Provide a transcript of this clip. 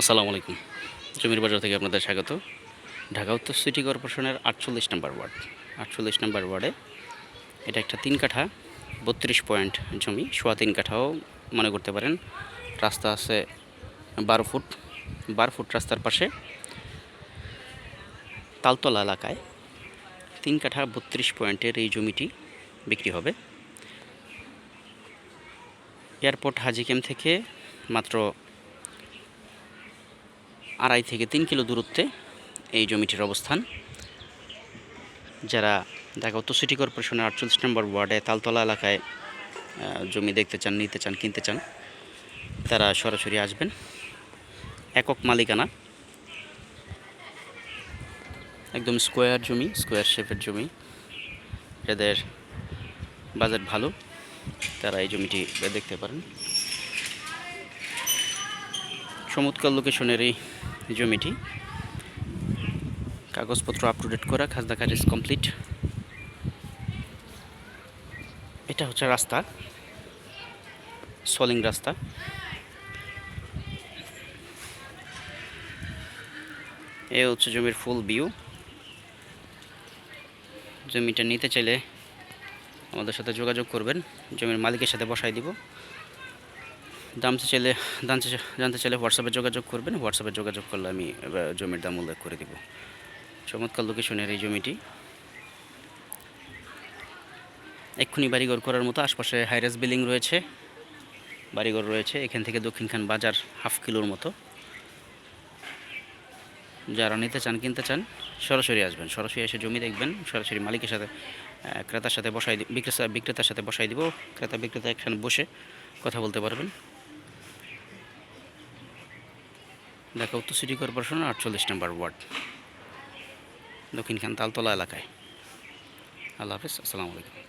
আসসালামু আলাইকুম। জমির বাজার থেকে আপনাদের স্বাগত। ঢাকা উত্তর সিটি কর্পোরেশনের আটচল্লিশ নম্বর ওয়ার্ড। আটচল্লিশ নম্বর ওয়ার্ডে এটা একটা তিন কাঠা, বত্রিশ পয়েন্ট জমি, সোয়া তিন কাঠাও মনে করতে পারেন। রাস্তা আছে বারো ফুট। বারো ফুট রাস্তার পাশে তালতলা এলাকায় তিন কাঠা, বত্রিশ পয়েন্টের এই জমিটি বিক্রি হবে। এয়ারপোর্ট হাজি ক্যাম্প থেকে মাত্র আড়াই থেকে তিন কিলো দূরত্বে এই জমিটির অবস্থান। যারা ঢাকা উত্তর সিটি কর্পোরেশনের আটচল্লিশ নম্বর ওয়ার্ডে তালতলা এলাকায় জমি দেখতে চান, নিতে চান, কিনতে চান, তারা সরাসরি আসবেন। একক মালিকানা। একদম স্কোয়ার জমি, স্কোয়ার শেপের জমি। এদের বাজেট ভালো, তারা এই জমিটি দেখতে পারেন। চমৎকার লোকেশনের এই জমিটি কাগজপত্র আপ টু ডেট করা, খাজনা খারিজ কমপ্লিট এটা হচ্ছে রাস্তা, সলিং রাস্তা। এ হচ্ছে জমির ফুল ভিউ জমিটা নিতে চাইলে আমাদের সাথে যোগাযোগ করবেন। জমির মালিকের সাথে বসাই দিব। দামতে চাইলে, জানতে জানতে চাইলে হোয়াটসঅ্যাপে যোগাযোগ করবেন। হোয়াটসঅ্যাপে যোগাযোগ করলে আমি জমির দাম উল্লেখ করে দিব। চমৎকার লোকেশনের এই জমিটি। এক্ষুনি বাড়িঘর করার মতো আশপাশে হাইরাস বিল্ডিং রয়েছে। বাড়িঘর রয়েছে, এখান থেকে দক্ষিণখান বাজার হাফ কিলোর মতো। যারা নিতে চান, কিনতে চান, সরাসরি আসবেন। সরাসরি এসে জমি দেখবেন, সরাসরি মালিকের সাথে ক্রেতার সাথে বসাই বিক্রেতা, বিক্রেতার সাথে বসাই দিব। ক্রেতা, বিক্রেতা একসাথে বসে কথা বলতে পারবেন। ঢাকা উত্তর সিটি কর্পোরেশন আটচল্লিশ নম্বর ওয়ার্ড দক্ষিণখান তালতলা এলাকায়। আল্লাহ হাফিজ আসসালামু আলাইকুম।